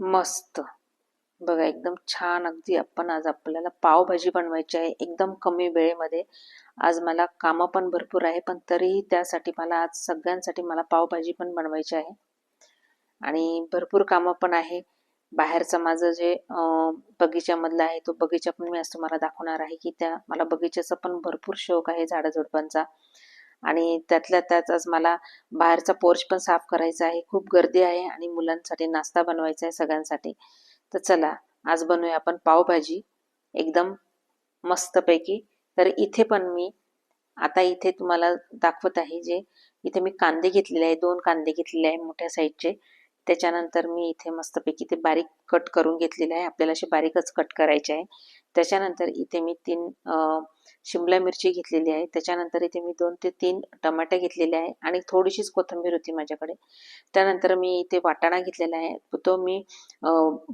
मस्त. बघा एकदम छान. अगदी आपण आज आपल्याला पावभाजी बनवायची आहे. एकदम कमी वेळेमध्ये. आज मला कामं पण भरपूर आहे पण तरीही त्यासाठी मला आज सगळ्यांसाठी मला पावभाजी पण बनवायची आहे. आणि भरपूर कामं पण आहे. बाहेरचं माझं जे बगीच्यामधलं आहे तो बगीचा पण मी आज तुम्हाला दाखवणार आहे की त्या मला बगीच्याचा पण भरपूर शौक आहे झाडाझुडपांचा आणि त्यातल्या त्यात आज मला बाहेरचा पोर्च पण साफ करायचा आहे. खूप गर्दी आहे आणि मुलांसाठी नाश्ता बनवायचा आहे सगळ्यांसाठी. तर चला आज बनवूया आपण पावभाजी. एकदम मस्तपैकी. तर इथे पण मी आता इथे तुम्हाला दाखवत आहे जे इथे मी कांदे घेतलेले आहे. दोन कांदे घेतलेले आहे मोठ्या साईजचे त्याच्यानंतर मी इथे मस्तपैकी ते बारीक कट करून घेतलेलं आहे. आपल्याला असे बारीकच कट करायचे आहे. त्याच्यानंतर इथे मी तीन शिमला मिरची घेतलेली आहे. त्याच्यानंतर इथे मी दोन ते तीन टमाटे घेतलेले आहे आणि थोडीशीच कोथिंबीर होती माझ्याकडे. त्यानंतर मी इथे वाटाणा घेतलेला आहे. तो मी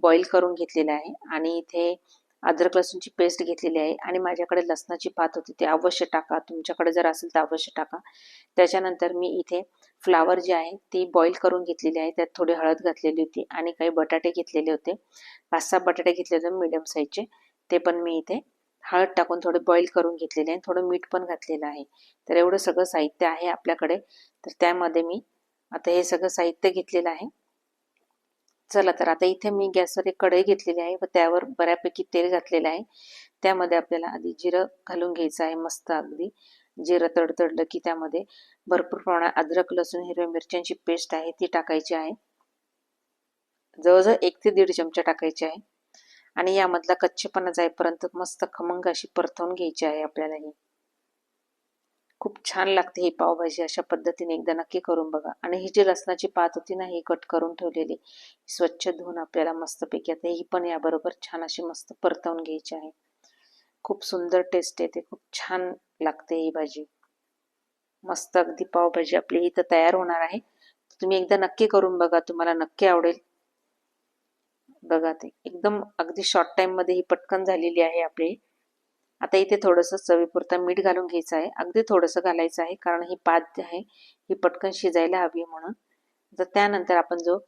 बॉईल करून घेतलेला आहे आणि इथे अद्रक लसूणची पेस्ट घेतलेली आहे आणि माझ्याकडे लसणाची पात होती. ते अवश्य टाका. तुमच्याकडे जर असेल तर अवश्य टाका. त्याच्यानंतर मी इथे फ्लावर जे आहे ती बॉईल करून घेतलेली आहे. त्यात थोडी हळद घातलेली होती आणि काही बटाटे घेतलेले होते. पाच सहा बटाटे घेतले होते मीडियम साईजचे ते पण मी इथे हळद टाकून थोडे बॉईल करून घेतलेले आहे. थोडं मीठ पण घातलेलं आहे. तर एवढं सगळं साहित्य आहे आपल्याकडे. तर त्यामध्ये मी आता हे सगळं साहित्य घेतलेलं आहे. चला तर आता इथे मी गॅसवर एक कढई घेतलेली आहे व त्यावर बऱ्यापैकी तेल घातलेलं आहे. त्यामध्ये आपल्याला आधी जिरं घालून घ्यायचं आहे मस्त अगदी. जिरं तडतडलं की त्यामध्ये भरपूर प्रमाणात अद्रक लसूण हिरव्या मिरच्यांची पेस्ट आहे ती टाकायची आहे. जवळजवळ एक ते दीड चमचा टाकायची आहे. आणि यामधला कच्चेपणा जाईपर्यंत मस्त खमंग अशी परतवून घ्यायची आहे आपल्याला ही. खूप छान लागते ही पावभाजी अशा पद्धतीने एकदा नक्की करून बघा. आणि ही जी लसणाची पात होती ना ही कट करून ठेवलेली स्वच्छ धुवून आपल्याला मस्तपैकी आता ही पण याबरोबर छान अशी मस्त परतवून घ्यायची आहे. खूप सुंदर टेस्ट येते. खूप छान लागते ही भाजी. मस्त अगदी पावभाजी आपली इथं तयार होणार आहे. तुम्ही एकदा नक्की करून बघा तुम्हाला नक्की आवडेल. बघा ते. एकदम अगदी शॉर्ट टाइममध्ये ही पटकन झालेली आहे आपली. आता इथे थोडंसं चवीपुरता मीठ घालून घ्यायचं आहे. अगदी थोडंसं घालायचं आहे कारण ही पात जी आहे ही पटकन शिजायला हवी म्हणून. तर त्यानंतर आपण जो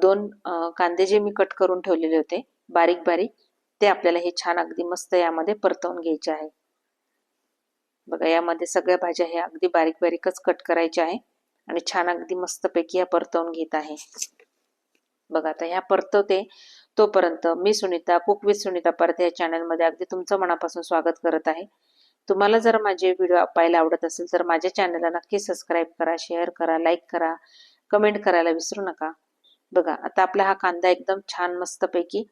दोन कांदे जे मी कट करून ठेवलेले होते बारीक बारीक ते आपल्याला हे छान अगदी मस्त यामध्ये परतवून घ्यायचे आहे. बघा यामध्ये सगळ्या भाज्या ह्या अगदी बारीक बारीकच कट करायच्या आहे आणि छान अगदी मस्तपैकी ह्या परतवून घेत आहे. बघा आता ह्या परतवते तोपर्यंत मी सुनीता कुक विथ सुनीता परत या चॅनलमध्ये अगदी तुमचं मनापासून स्वागत करत आहे. तुम्हाला जर माझे व्हिडिओ पाहायला आवडत असेल तर माझ्या चॅनलला नक्की सबस्क्राईब करा शेअर करा लाईक करा कमेंट करायला विसरू नका. बघा आता आपला हा कांदा एकदम छान मस्तपैकी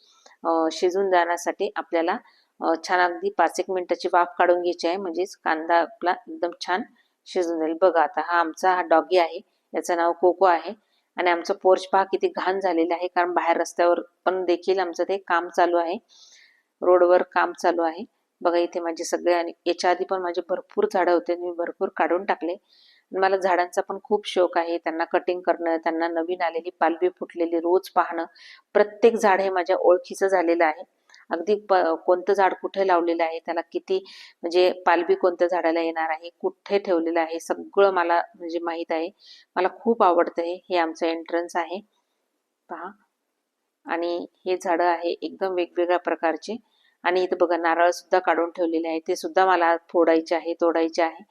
शिजून जाण्यासाठी आपल्याला छान अगदी पाच एक मिनिटाची वाफ काढून घ्यायची आहे. म्हणजेच कांदा आपला एकदम छान शिजून जाईल. बघा आता हा आमचा हा डॉगी आहे. याचं नाव कोको आहे. आणि आमचं पोर्च पहा किती घाण झालेलं आहे. कारण बाहेर रस्त्यावर पण देखील आमचं ते काम चालू आहे. रोडवर काम चालू आहे. बघा इथे माझे सगळे आणि याच्या आधी पण माझे भरपूर झाडं होते. मी भरपूर काढून टाकले. मला झाडांचा पण खूप शौक आहे. त्यांना कटिंग करणं त्यांना नवीन आलेली पालवी फुटलेली रोज पाहणं प्रत्येक झाड हे माझ्या ओळखीचं झालेलं आहे. अगदी प कोणतं झाड कुठे लावलेलं आहे त्याला किती म्हणजे पालवी कोणत्या झाडाला येणार आहे कुठे ठेवलेलं आहे सगळं मला म्हणजे माहीत आहे. मला खूप आवडतं हे हे आमचं एंट्रन्स आहे. पहा. आणि हे झाडं आहे एकदम वेगवेगळ्या प्रकारचे. आणि इथं बघा नारळ सुद्धा काढून ठेवलेले आहे. ते सुद्धा मला फोडायचे आहे तोडायचे आहे.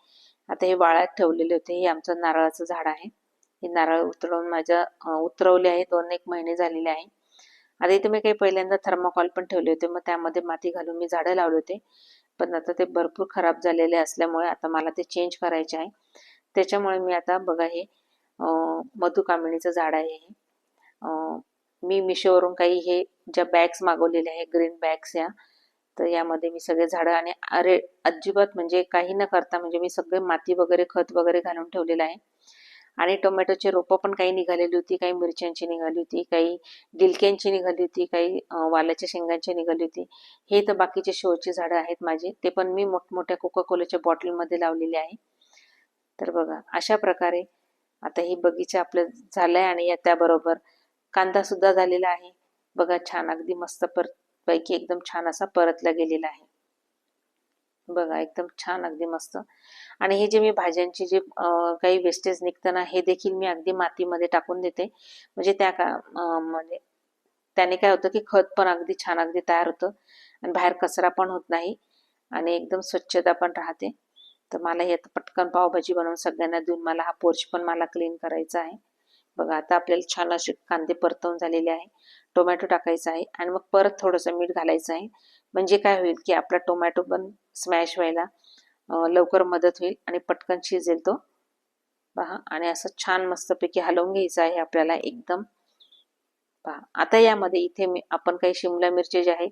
आता हे वाळ्यात ठेवलेले होते. हे आमचं नारळाचं झाड आहे. हे नारळ उतरवून माझ्या उतरवले आहे. दोन एक महिने झालेले आहे. आता इथे मी काही पहिल्यांदा थर्माकॉल पण ठेवले होते. मग त्यामध्ये माती घालून मी झाडं लावले होते. पण आता ते भरपूर खराब झालेले असल्यामुळे आता मला ते चेंज करायचे आहे. त्याच्यामुळे मी आता बघा हे मधुकामिणीचं झाड आहे हे. मी मिशोवरून काही हे ज्या बॅग्स मागवलेल्या आहे ग्रीन बॅग्स या तर यामध्ये मी सगळे झाडं आणि अरे अजिबात म्हणजे काही न करता म्हणजे मी सगळे माती वगैरे खत वगैरे घालून ठेवलेलं आहे. आणि टोमॅटोचे रोपं पण काही निघालेली होती काही मिरच्यांची निघाली होती काही गिलक्यांची निघाली होती काही वालाच्या शेंगांची निघाली होती. हे तर बाकीचे शोची झाडं आहेत माझे. ते पण मी मोठमोठ्या कोका कोलाच्या बॉटलमध्ये लावलेले आहे. तर बघा अशा प्रकारे आता ही बगीचा आपलं झालंय आणि या त्याबरोबर कांदा सुद्धा झालेला आहे. बघा छान अगदी मस्त पर पैकी एकदम छान असा परतला गेलेला आहे. बघा एकदम छान अगदी मस्त. आणि हे जे मी भाज्यांची जे काही वेस्टेज निघतं ना हे देखील मी अगदी मातीमध्ये टाकून देते. म्हणजे त्या का म्हणजे त्याने काय होतं की खत पण अगदी छान अगदी तयार होतं. आणि बाहेर कचरा पण होत नाही. आणि एकदम स्वच्छता पण राहते. तर मला हे पटकन पावभाजी बनवून सगळ्यांना देऊन मला हा पोर्च पण मला क्लीन करायचा आहे. बघा आता आपल्याला छान असे कांदे परतवून झालेले आहे. टोमॅटो टाकायचा आहे आणि मग परत थोडंसं मीठ घालायचं आहे. म्हणजे काय होईल की आपला टोमॅटो पण स्मॅश व्हायला लवकर मदत होईल आणि पटकन शिजेल तो. पहा आणि असं छान मस्तपैकी हलवून घ्यायचं आहे आपल्याला एकदम. पहा आता यामध्ये इथे मी आपण काही शिमला मिरची जे आहे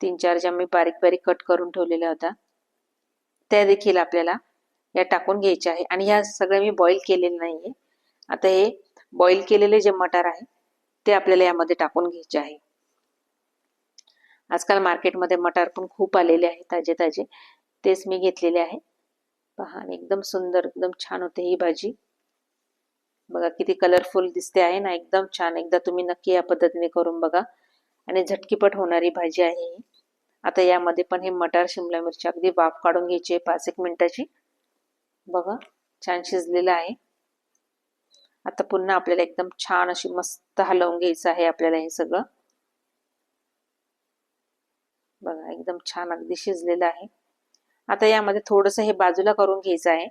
तीन चार ज्या मी बारीक बारीक कट करून ठेवलेल्या होत्या त्या देखील आपल्याला या टाकून घ्यायच्या आहे. आणि ह्या सगळ्या मी बॉईल केलेल्या नाहीये. आता हे बॉईल केलेले जे मटार आहे ते आपल्याला यामध्ये टाकून घ्यायचे आहे. आजकाल मार्केटमध्ये मटार पण खूप आलेले आहे ताजे ताजे. तेच मी घेतलेले आहे. पहा एकदम सुंदर एकदम छान होते ही भाजी. बघा किती कलरफुल दिसते आहे ना एकदम छान. एकदा तुम्ही नक्की या पद्धतीने करून बघा. आणि झटकीपट होणारी भाजी आहे ही. आता यामध्ये पण हे मटार शिमला मिरची अगदी वाफ काढून घ्यायची आहे पाच एक मिनिटाची. बघा छान शिजलेलं आहे. आता पुन्हा आपल्याला एकदम छान अशी मस्त हलवून घ्यायचं आहे आपल्याला हे सगळं. बघा एकदम छान अगदी शिजलेलं आहे. आता यामध्ये थोडंसं हे बाजूला करून घ्यायचं आहे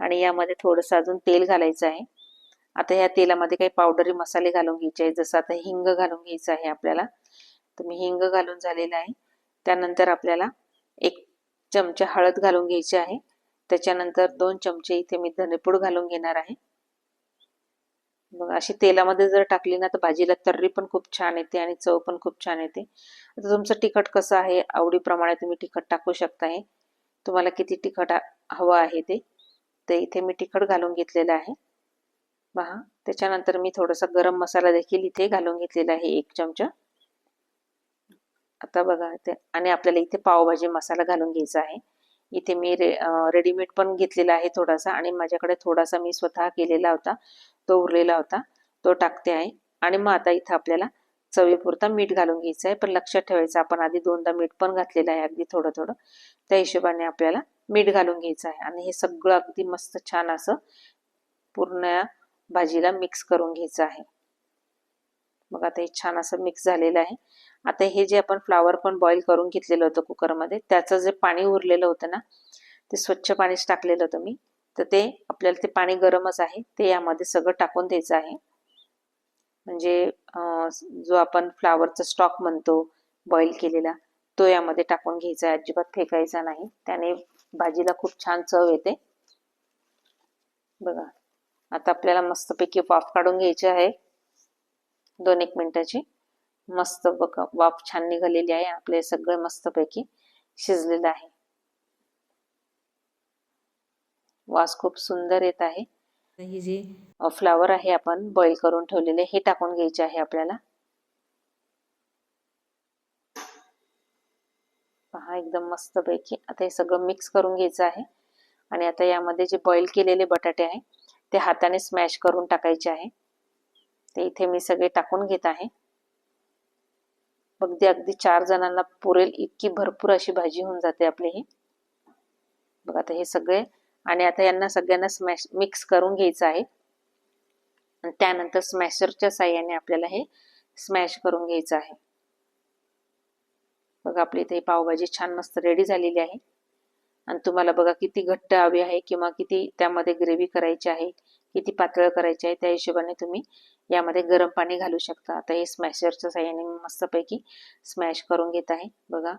आणि यामध्ये थोडंसं अजून तेल घालायचं आहे. आता या तेलामध्ये काही पावडरी मसाले घालून घ्यायचे आहे जसं आता हिंग घालून घ्यायचं आहे आपल्याला. तर मी हिंग घालून झालेलं आहे. त्यानंतर आपल्याला एक चमचा हळद घालून घ्यायची आहे. त्याच्यानंतर दोन चमचे इथे मी धनेपूड घालून घेणार आहे. मग अशी तेलामध्ये जर टाकली ना तर भाजीला तर्री पण खूप छान येते आणि चव पण खूप छान येते. आता तुमचं तिखट कसं आहे? आवडीप्रमाणे तुम्ही तिखट टाकू शकताय तुम्हाला किती तिखट हवं आहे ते. तर इथे मी तिखट घालून घेतलेलं आहे. पहा त्याच्यानंतर मी थोडासा गरम मसाला देखील इथे घालून घेतलेला आहे एक चमचा. आता बघा ते आणि आपल्याला इथे पावभाजी मसाला घालून घ्यायचा आहे. इथे मी रे रेडीमेड पण घेतलेला आहे थोडासा आणि माझ्याकडे थोडासा मी स्वतः केलेला होता. तो उरलेला होता. तो टाकते आहे आणि मग आता इथं आपल्याला चवीपुरता मीठ घालून घ्यायचं आहे पण लक्षात ठेवायचं आपण आधी दोनदा मीठ पण घातलेलं आहे अगदी थोडं थोडं त्या हिशोबाने आपल्याला मीठ घालून घ्यायचं आहे. आणि हे सगळं अगदी मस्त छान असं पूर्ण भाजीला मिक्स करून घ्यायचं आहे. मग आता हे छान असं मिक्स झालेलं आहे. आता हे जे आपण फ्लावर पण बॉईल करून घेतलेलं होतं कुकरमध्ये त्याचं जे पाणी उरलेलं होतं ना ते स्वच्छ पाणीच टाकलेलं होतं मी. तर ते आपल्याला ते पाणी गरमच आहे ते यामध्ये सगळं टाकून द्यायचं आहे. म्हणजे जो आपण फ्लावरचा स्टॉक म्हणतो बॉईल केलेला तो यामध्ये टाकून घ्यायचा आहे. अजिबात फेकायचा नाही. त्याने भाजीला खूप छान चव येते. बघा आता आपल्याला मस्तपैकी वाफ काढून घ्यायची आहे. दोन एक मिनिटाची. मस्त बघा वाफ छान निघालेली आहे. आपले सगळे मस्तपैकी शिजलेलं आहे. वास खूप सुंदर येत आहे. ही जे फ्लावर आहे आपण बॉईल करून ठेवलेले हे टाकून घ्यायचे आहे आपल्याला. पहा एकदम मस्त पैकी आता हे सगळं मिक्स करून घ्यायचं आहे. आणि आता यामध्ये जे बॉईल केलेले बटाटे आहे ते हाताने स्मॅश करून टाकायचे आहे. ते इथे मी सगळे टाकून घेत आहे. अगदी अगदी चार जणांना पुरेल इतकी भरपूर अशी भाजी होऊन जाते आपली ही. बघा आता हे सगळे आणि आता यांना सगळ्यांना स्मॅश मिक्स करून घ्यायचं आहे. आणि त्यानंतर स्मॅशरच्या साह्याने आपल्याला हे स्मॅश करून घ्यायचं आहे. बघा आपली इथे पावभाजी छान मस्त रेडी झालेली आहे. आणि तुम्हाला बघा किती घट्ट हवी आहे किंवा किती त्यामध्ये ग्रेव्ही करायची आहे किती पातळ करायची आहे त्या हिशोबाने तुम्ही यामध्ये गरम पाणी घालू शकता. आता हे स्मॅशरच्या साह्याने मी मस्तपैकी स्मॅश करून घेत आहे. बघा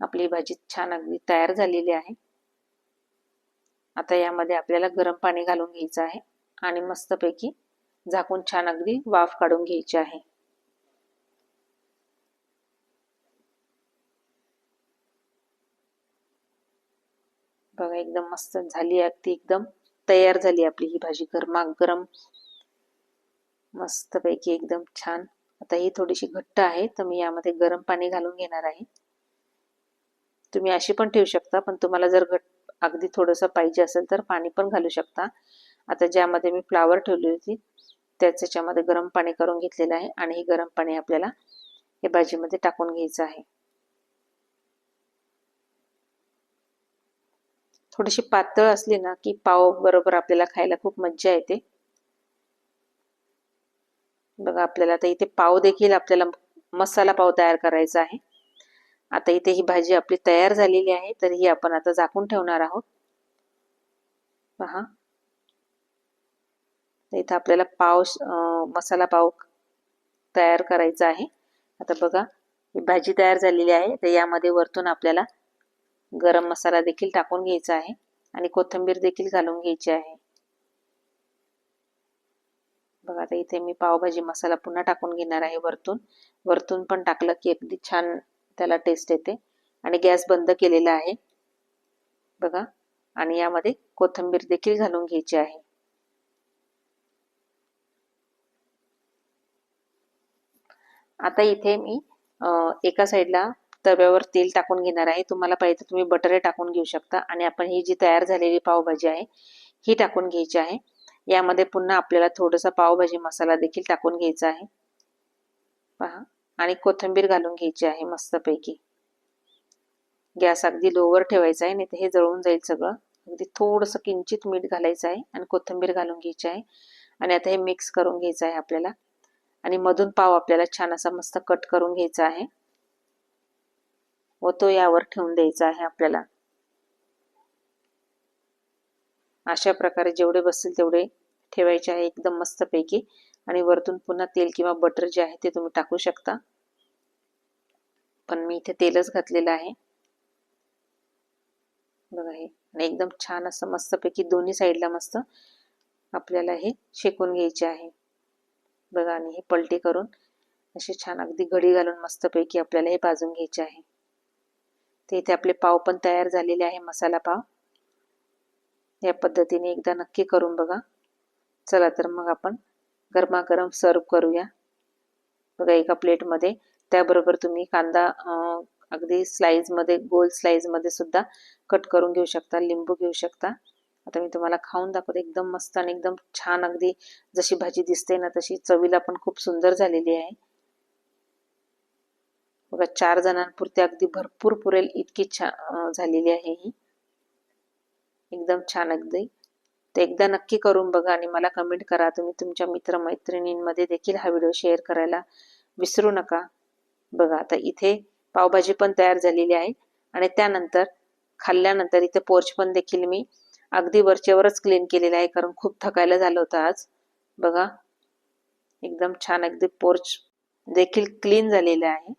आपली भाजी छान अगदी तयार झालेली आहे. आता यामध्ये आपल्याला गरम पाणी घालून घ्यायचं आहे आणि मस्तपैकी झाकून छान अगदी वाफ काढून घ्यायची आहे. बघा एकदम मस्त झाली अगदी एकदम तयार झाली आपली ही भाजी. गरमागरम मस्तपैकी एकदम छान. आता ही थोडीशी घट्ट आहे तर मी यामध्ये गरम पाणी घालून घेणार आहे. तुम्ही अशी पण ठेवू शकता पण तुम्हाला जर घट्ट अगदी थोडंसं पाहिजे असेल तर पाणी पण घालू शकता. आता ज्यामध्ये मी फ्लावर ठेवली होती त्याच्यामध्ये गरम पाणी करून घेतलेलं आहे आणि हे गरम पाणी आपल्याला हे भाजीमध्ये टाकून घ्यायचं आहे. थोडीशी पातळ असली ना की पाव बरोबर आपल्याला खायला खूप मज्जा येते. बघा आपल्याला आता इथे पाव देखील आपल्याला मसाला पाव तयार करायचा आहे. आता इथे ही भाजी आपली तयार झालेली आहे तर ही आपण आता झाकून ठेवणार आहोत. पहा. इथं आपल्याला पाव मसाला पाव तयार करायचा आहे. आता बघा भाजी तयार झालेली आहे तर यामध्ये वरतून आपल्याला गरम मसाला देखील टाकून घ्यायचा आहे आणि कोथिंबीर देखील घालून घ्यायची आहे. बघा आता इथे मी पावभाजी मसाला पुन्हा टाकून घेणार आहे वरतून. वरतून पण टाकलं की अगदी छान त्याला टेस्ट येते. आणि गॅस बंद केलेला आहे. बघा. आणि यामध्ये कोथिंबीर देखील घालून घ्यायची आहे. आता इथे मी एका साईडला तव्यावर तेल टाकून घेणार आहे. तुम्हाला पाहिजे तुम्ही बटरे टाकून घेऊ शकता. आणि आपण ही जी तयार झालेली पावभाजी आहे ही टाकून घ्यायची आहे. यामध्ये पुन्हा आपल्याला थोडासा पावभाजी मसाला देखील टाकून घ्यायचा आहे. पहा. आणि कोथिंबीर घालून घ्यायची आहे मस्तपैकी. गॅस अगदी लोवर ठेवायचा आहे नाही तर हे जळून जाईल सगळं. अगदी थोडंसं किंचित मीठ घालायचं आहे आणि कोथिंबीर घालून घ्यायची आहे. आणि आता हे मिक्स करून घ्यायचं आहे आपल्याला. आणि मधून पाव आपल्याला छान असा मस्त कट करून घ्यायचा आहे. व तो यावर ठेवून द्यायचा आहे आपल्याला. अशा प्रकारे जेवढे बसतील तेवढे ठेवायचे आहे एकदम मस्तपैकी. आणि वरतून पुन्हा तेल किंवा बटर जे आहे ते तुम्ही टाकू शकता. पण मी इथे तेलच घातलेलं आहे. बघा हे. आणि एकदम छान असं मस्तपैकी दोन्ही साईडला मस्त आपल्याला हे शेकून घ्यायचे आहे. बघा आणि हे पलटी करून असे छान अगदी घडी घालून मस्तपैकी आपल्याला हे भाजून घ्यायचे आहे. ते इथे आपले पाव पण तयार झालेले आहे मसाला पाव. या पद्धतीने एकदा नक्की करून बघा. चला तर मग आपण गरमागरम सर्व करूया. बघा एका प्लेटमध्ये. त्याबरोबर तुम्ही कांदा अगदी स्लाईजमध्ये गोल स्लाईजमध्ये सुद्धा कट करून घेऊ शकता लिंबू घेऊ शकता. आता मी तुम्हाला खाऊन दाखवते. एकदम मस्त आणि एकदम छान अगदी जशी भाजी दिसते ना तशी चवीला पण खूप सुंदर झालेली आहे. बघा चार जणांपुरती अगदी भरपूर पुरेल इतकी छान झालेली आहे ही. एकदम छान अगदी. तर एकदा नक्की करून बघा आणि मला कमेंट करा. तुम्ही तुमच्या मित्रमैत्रिणींमध्ये देखील हा व्हिडिओ शेअर करायला विसरू नका. बघा आता इथे पावभाजी पण तयार झालेली आहे. आणि त्यानंतर खाल्ल्यानंतर इथे पोर्च पण देखील मी अगदी वरचेवरच क्लीन केलेलं आहे. कारण खूप थकायला झालं होतं आज. बघा एकदम छान अगदी पोर्च देखील क्लीन झालेलं आहे.